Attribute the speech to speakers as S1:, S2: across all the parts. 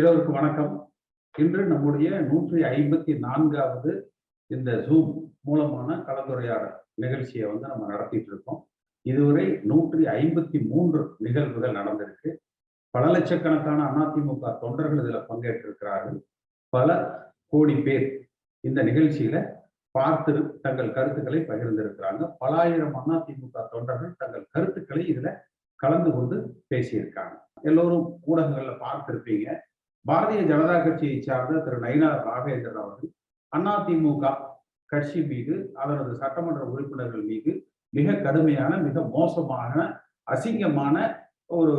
S1: எல்லோருக்கும் வணக்கம். இன்று நம்முடைய நூற்றி ஐம்பத்தி நான்காவது இந்த ஜூம் மூலமான கலந்துரையாடல் நிகழ்ச்சியை வந்து நம்ம நடத்திட்டு இருக்கோம். இதுவரை நூற்றி ஐம்பத்தி மூன்று நிகழ்வுகள் நடந்திருக்கு. பல லட்சக்கணக்கான அதிமுக தொண்டர்கள் இதில் பங்கேற்றிருக்கிறார்கள். பல கோடி பேர் இந்த நிகழ்ச்சியில பார்த்து தங்கள் கருத்துக்களை பகிர்ந்திருக்கிறாங்க. பல ஆயிரம் அதிமுக தொண்டர்கள் தங்கள் கருத்துக்களை இதுல கலந்து கொண்டு பேசியிருக்காங்க. எல்லோரும் ஊடகங்கள்ல பார்த்திருப்பீங்க. பாரதிய ஜனதா கட்சியை சார்ந்த திரு நயினார் ராகேந்திரன் அவர்கள் அதிமுக கட்சி மீது அவரது சட்டமன்ற உறுப்பினர்கள் மீது மிக கடுமையான மிக மோசமான அசிங்கமான ஒரு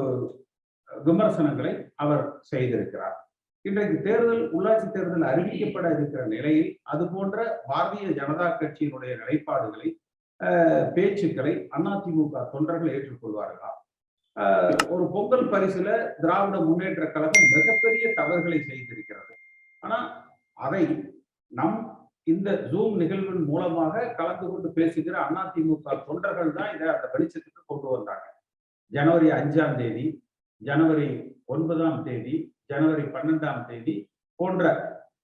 S1: விமர்சனங்களை அவர் செய்திருக்கிறார். இன்றைக்கு தேர்தல் உள்ளாட்சி தேர்தல் அறிவிக்கப்பட இருக்கிற நிலையில் அது போன்ற பாரதிய ஜனதா கட்சியினுடைய நிலைப்பாடுகளை பேச்சுக்களை அதிமுக தொண்டர்கள் ஏற்றுக்கொள்வார்களா? ஒரு பொங்கல் பரிசுல திராவிட முன்னேற்ற கழகம் மிகப்பெரிய தவறுகளை செய்திருக்கிறது. ஆனா அதை நம் இந்த ஜூம் நிகழ்வின் மூலமாக கலந்து கொண்டு பேசுகிற அதிமுக தொண்டர்கள் தான் இதை அந்த வெளிச்சத்துக்கு கொண்டு வந்தாங்க. ஜனவரி அஞ்சாம் தேதி ஜனவரி ஒன்பதாம் தேதி ஜனவரி பன்னெண்டாம் தேதி போன்ற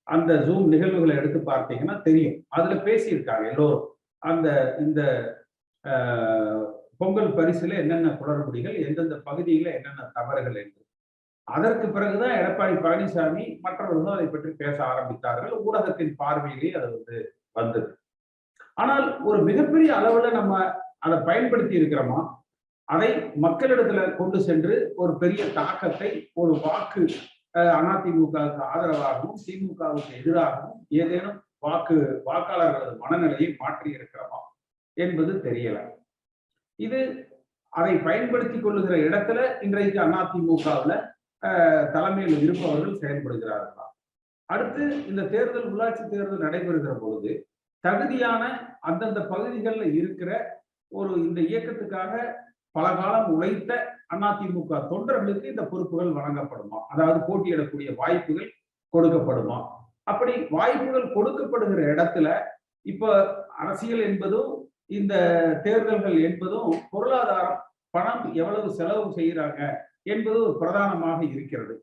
S1: அந்த ஜூம் நிகழ்வுகளை எடுத்து பார்த்தீங்கன்னா தெரியும். அதுல பேசியிருக்காங்க எல்லோரும். அந்த இந்த பொங்கல் பரிசுல என்னென்ன குளறுபடிகள் எந்தெந்த பகுதியில என்னென்ன தவறுகள் என்று. அதற்கு பிறகுதான் எடப்பாடி பழனிசாமி மற்றவர்களும் அதை பற்றி பேச ஆரம்பித்தார்கள். ஊடகத்தின் பார்வையிலே அது வந்து வந்தது. ஆனால் ஒரு மிகப்பெரிய அளவுல நம்ம அதை பயன்படுத்தி இருக்கிறோமா? அதை மக்களிடத்துல கொண்டு சென்று ஒரு பெரிய தாக்கத்தை ஒரு வாக்கு அதிமுகவுக்கு ஆதரவாகவும் திமுகவுக்கு எதிராகவும் ஏதேனும் வாக்கு வாக்காளர்களது மனநிலையை மாற்றி இருக்கிறோமா என்பது தெரியல. இது அதை பயன்படுத்தி கொள்ளுகிற இடத்துல இன்றைக்கு அதிமுகவில் தலைமையில் இருப்பவர்கள் செயல்படுகிறார்களா? அடுத்து இந்த தேர்தல் உள்ளாட்சி தேர்தல் நடைபெறுகிற பொழுது தகுதியான அந்தந்த பகுதிகளில் இருக்கிற ஒரு இந்த இயக்கத்துக்காக பல காலம் உழைத்த அதிமுக தொண்டர்களுக்கு இந்த பொறுப்புகள் வழங்கப்படுமா? அதாவது போட்டியிடக்கூடிய வாய்ப்புகள் கொடுக்கப்படுமா? அப்படி வாய்ப்புகள் கொடுக்கப்படுகிற இடத்துல இப்ப அரசியல் என்பதும் இந்த தேர்தல்கள் என்பதும் பொருளாதாரம் பணம் எவ்வளவு செலவு செய்கிறாங்க என்பது ஒரு பிரதானமாக இருக்கிறது.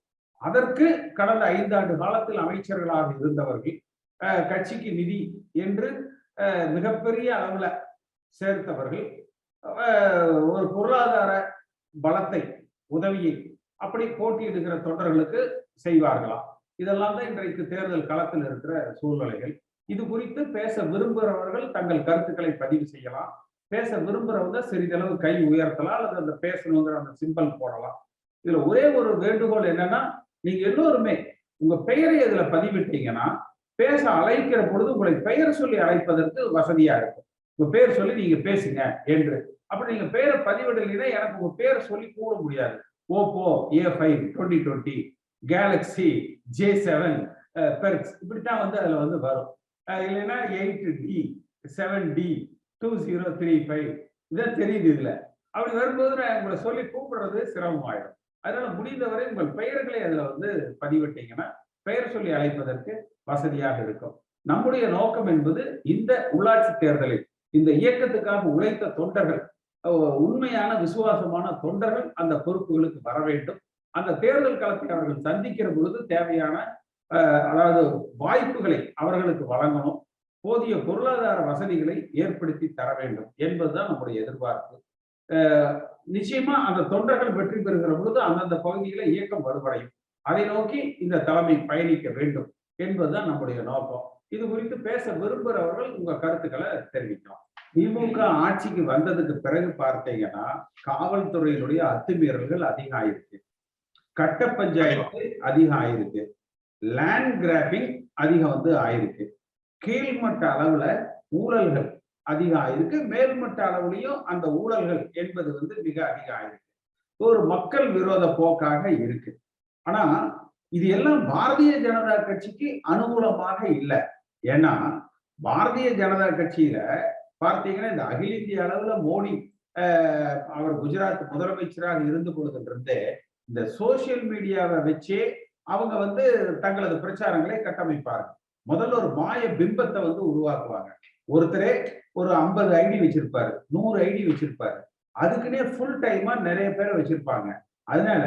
S1: அதற்கு கடந்த ஐந்தாண்டு காலத்தில் அமைச்சர்களாக இருந்தவர்கள் கட்சிக்கு நிதி என்று மிகப்பெரிய அளவுல சேர்த்தவர்கள் ஒரு பொருளாதார பலத்தை உதவியை அப்படி போட்டியிடுகிற தொண்டர்களுக்கு செய்வார்களாம். இதெல்லாம் தான் இன்றைக்கு தேர்தல் களத்தில் இருக்கிற சூழ்நிலைகள். இது குறித்து பேச விரும்புகிறவர்கள் தங்கள் கருத்துக்களை பதிவு செய்யலாம். பேச விரும்புறவங்க சிறிதளவு கை உயர்த்தலாம். அல்லது அந்த பேசணுங்கிற அந்த சிம்பல் போடலாம். இதுல ஒரே ஒரு வேண்டுகோள் என்னன்னா நீங்க எல்லோருமே உங்க பெயரை இதுல பதிவிட்டீங்கன்னா பேச அழைக்கிற பொழுது உங்களை பெயர் சொல்லி அழைப்பதற்கு வசதியா இருக்கும். உங்க பேர் சொல்லி நீங்க பேசுங்க என்று. அப்படி நீங்க பேரை பதிவிடலைன்னா எனக்கு உங்க பேரை சொல்லி கூட முடியாது. Oppo A five twenty twenty Galaxy J seven perks. இப்படித்தான் வந்து அதுல வந்து வரும். இல்லைன்னா eight T seven T two zero three five இதான் தெரியுது இதுல. அப்படி வரும்போது நான் உங்களை சொல்லி கூப்பிடுறது சிரமமாயிடும். அதனால முடிந்தவரை உங்கள் பெயர்களை அதுல வந்து பதிவிட்டீங்கன்னா பெயர் சொல்லி அழைப்பதற்கு வசதியாக இருக்கும். நம்முடைய நோக்கம் என்பது இந்த உள்ளாட்சி தேர்தலில் இந்த இயக்கத்துக்காக உழைத்த தொண்டர்கள் உண்மையான விசுவாசமான தொண்டர்கள் அந்த பொறுப்புகளுக்கு வர வேண்டும். அந்த தேர்தல் களத்தை அவர்கள் சந்திக்கிற பொழுது தேவையான அதாவது வாய்ப்புகளை அவர்களுக்கு வழங்கணும். போதிய பொருளாதார வசதிகளை ஏற்படுத்தி தர வேண்டும் என்பதுதான் நம்முடைய எதிர்பார்ப்பு. நிச்சயமா அந்த தொண்டர்கள் வெற்றி பெறுகிற பொழுது அந்தந்த பகுதியில இயக்கம் வலுவடையும். அதை நோக்கி இந்த தலைமை பயணிக்க வேண்டும் என்பதுதான் நம்முடைய நோக்கம். இது குறித்து பேச விரும்புகிறவர்கள் உங்க கருத்துக்களை தெரிவிக்கலாம். திமுக ஆட்சிக்கு வந்ததுக்கு பிறகு பார்த்தீங்கன்னா காவல்துறையினுடைய அத்துமீறல்கள் அதிகம் ஆயிருக்கு கட்ட பஞ்சாயத்து அதிகம் ஆயிருக்கு லேண்ட் கிராபிங் அதிகம் வந்து ஆயிருக்கு. கீழ்மட்ட அளவுல ஊழல்கள் அதிகம் ஆயிருக்கு. மேல்மட்ட அளவுலையும் அந்த ஊழல்கள் என்பது வந்து மிக அதிகம் ஆயிருக்கு. ஒரு மக்கள் விரோத போக்காக இருக்கு. ஆனா இது எல்லாம் பாரதிய ஜனதா கட்சிக்கு அனுகூலமாக இல்லை. ஏன்னா பாரதிய ஜனதா கட்சியில பார்த்தீங்கன்னா இந்த அகில இந்திய அளவுல மோடி அவர் குஜராத் முதலமைச்சராக இருந்து கொள்கின்றது இந்த சோசியல் மீடியாவை வச்சே அவங்க வந்து தங்களது பிரச்சாரங்களை கட்டமைப்பாங்க முதல்ல ஒரு மாய பிம்பத்தை வந்து உருவாக்குவாங்க. ஒருத்தரே ஒரு ஐம்பது ஐடி வச்சிருப்பாரு நூறு ஐடி வச்சிருப்பாரு. அதுக்குன்னே ஃபுல் டைமா நிறைய பேரை வச்சிருப்பாங்க. அதனால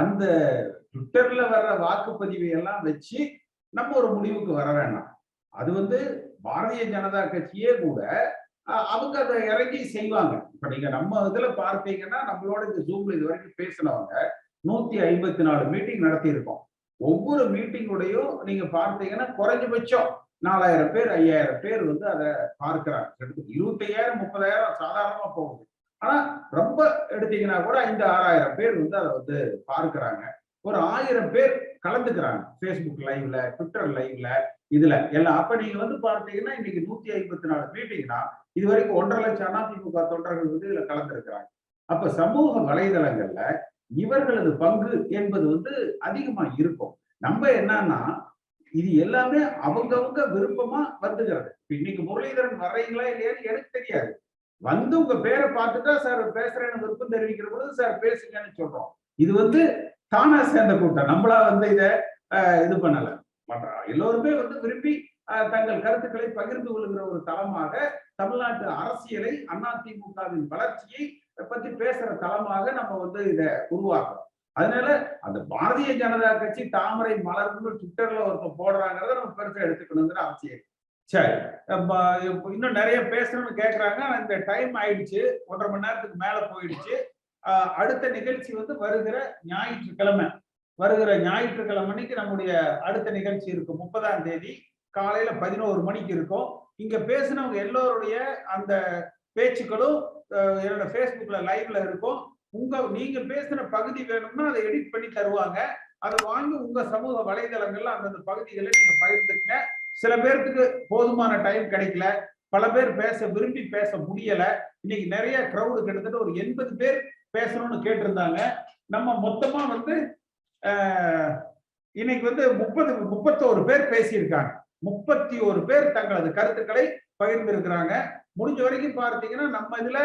S1: அந்த ட்விட்டர்ல வர்ற வாக்குப்பதிவை எல்லாம் வச்சு நம்ம ஒரு முடிவுக்கு வர வேண்டாம் அது வந்து பாரதிய ஜனதா கட்சியே கூட அவங்க அதை இறங்கி செய்வாங்க. இப்ப நீங்க நம்ம இதுல பார்த்தீங்கன்னா நம்மளோட இந்த ஜூம்ல இது வரைக்கும் பேசினவங்க நூத்தி ஐம்பத்தி நாலு மீட்டிங் நடத்தியிருக்கோம். ஒவ்வொரு மீட்டிங்குடையும் நீங்க பார்த்தீங்கன்னா குறைஞ்சபட்சம் நாலாயிரம் பேர் ஐயாயிரம் பேர் வந்து அதை பார்க்கிறாங்க. இருபத்தையாயிரம் முப்பதாயிரம் சாதாரணமா போகுது. ஆனா ரொம்ப எடுத்தீங்கன்னா கூட ஐந்து ஆறாயிரம் பேர் வந்து அதை வந்து பார்க்கிறாங்க. ஒரு ஆயிரம் பேர் கலந்துக்கிறாங்க. ஃபேஸ்புக் லைவ்ல ட்விட்டர் லைவ்ல இதுல. எல்லாம் அப்ப நீங்க வந்து பார்த்தீங்கன்னா இன்னைக்கு நூத்தி ஐம்பத்தி நாலு மீட்டிங்னா இது வரைக்கும் ஒன்றரை லட்சம் அதிமுக தொண்டர்கள் வந்து இதுல கலந்துருக்கிறாங்க. அப்ப சமூக வலைதளங்கள்ல இவர்களது பங்கு என்பது வந்து அதிகமா இருக்கும். நம்ம என்னன்னா இது எல்லாமே அவங்கவுங்க விருப்பமா வந்துகிறது இன்னைக்கு முரளிதரன் வர்றீங்களா இல்லையான்னு எனக்கு தெரியாது. வந்து உங்க பேரை பார்த்துட்டா சார் பேசுறேன்னு விருப்பம் தெரிவிக்கிற பொழுது சார் பேசுங்கன்னு சொல்றோம். இது வந்து தானா சேர்ந்த கூட்டம். நம்மளா வந்து இத இது பண்ணல. பண்றோம் எல்லோருமே வந்து விரும்பி தங்கள் கருத்துக்களை பகிர்ந்து கொள்கிற ஒரு தளமாக தமிழ்நாட்டு அரசியலை அதிமுகவின் வளர்ச்சியை பத்தி பேசுற தளமாக நம்ம வந்து இதை உருவாக்குறோம். அதனால அந்த பாரதிய ஜனதா கட்சி தாமரை மலர்னு ட்விட்டர்ல ஒருத்தர் போடுறாங்கிறத நம்ம பெருசா எடுத்துக்கணுங்கிற அவசியம் சரி இன்னும் நிறைய பேசணும்னு கேட்கறாங்க இந்த டைம் ஆயிடுச்சு. ஒன்றரை மணி நேரத்துக்கு மேல போயிடுச்சு. அடுத்த நிகழ்ச்சி வந்து வருகிற ஞாயிற்றுக்கிழமை. வருகிற ஞாயிற்றுக்கிழமை அன்னைக்கு நம்முடைய அடுத்த நிகழ்ச்சி இருக்கும். முப்பதாம் தேதி காலையில பதினோரு மணிக்கு இருக்கும். இங்க பேசினவங்க எல்லோருடைய அந்த பேச்சுக்களும் என்னோட ஃபேஸ்புக்ல லைவ்ல இருக்கும். உங்க நீங்க பேசுன பகுதி வேணும்னா அதை எடிட் பண்ணி தருவாங்க. அதை வாங்கி உங்க சமூக வலைதளங்கள்ல அந்தந்த பகுதிகளை நீங்க பகிர்ந்துக்கங்க. சில பேர்த்துக்கு போதுமான டைம் கிடைக்கல. பல பேர் பேச விரும்பி பேச முடியல. இன்னைக்கு நிறைய கிரௌடு கிட்டத்தட்ட ஒரு எண்பது பேர் பேசணும்னு கேட்டிருந்தாங்க. நம்ம மொத்தமா வந்து இன்னைக்கு வந்து முப்பது முப்பத்தோரு பேர் பேசியிருக்காங்க. முப்பத்தி ஒரு பேர் தங்களது கருத்துக்களை பகிர்ந்திருக்கிறாங்க. முடிஞ்ச வரைக்கும் பார்த்தீங்கன்னா நம்ம இதுல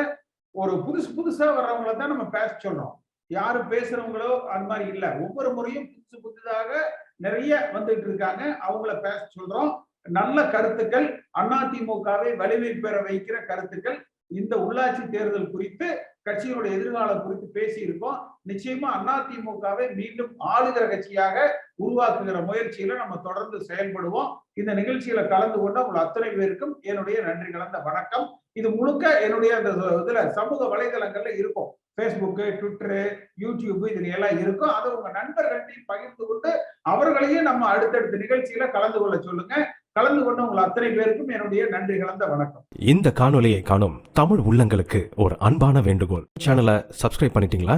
S1: ஒரு புதுசு புதுசா வர்றவங்கள தான் நம்ம பேச சொல்றோம் யாரு பேசுறவங்களோ அந்த மாதிரி இல்ல. ஒவ்வொரு முறையும் புதுசு புதுதாக நிறைய வந்துட்டு இருக்காங்க. அவங்கள பேச சொல்றோம். நல்ல கருத்துக்கள் அதிமுகவை வலிமை பெற வைக்கிற கருத்துக்கள் இந்த உள்ளாட்சி தேர்தல் குறித்து கட்சியினுடைய எதிர்காலம் குறித்து பேசியிருக்கோம். நிச்சயமா அதிமுகவை மீண்டும் ஆளுகிற கட்சியாக உருவாக்குகிற முயற்சியில நம்ம தொடர்ந்து செயல்படுவோம். இந்த நிகழ்ச்சியில கலந்து கொண்ட உங்கள் அத்தனை பேருக்கும் என்னுடைய நன்றி கலந்த வணக்கம். இது முழுக்க என்னுடைய அந்த இதுல சமூக வலைதளங்கள்ல இருக்கும். ஃபேஸ்புக்கு ட்விட்டரு யூடியூப் இதுல எல்லாம் இருக்கும். அதை உங்க நண்பர்கள்ட்டையும் பகிர்ந்து கொண்டு அவர்களையும் நம்ம அடுத்தடுத்த நிகழ்ச்சியில கலந்து கொள்ள சொல்லுங்க. கலந்து கொண்ட உங்கள் அத்தனை பேருக்கும் என்னுடைய நன்றி கலந்த வணக்கம்.
S2: இந்த காணொலியை காணும் தமிழ் உள்ளங்களுக்கு ஒரு அன்பான வேண்டுகோள். சேனலை சப்ஸ்கிரைப் பண்ணிட்டீங்களா?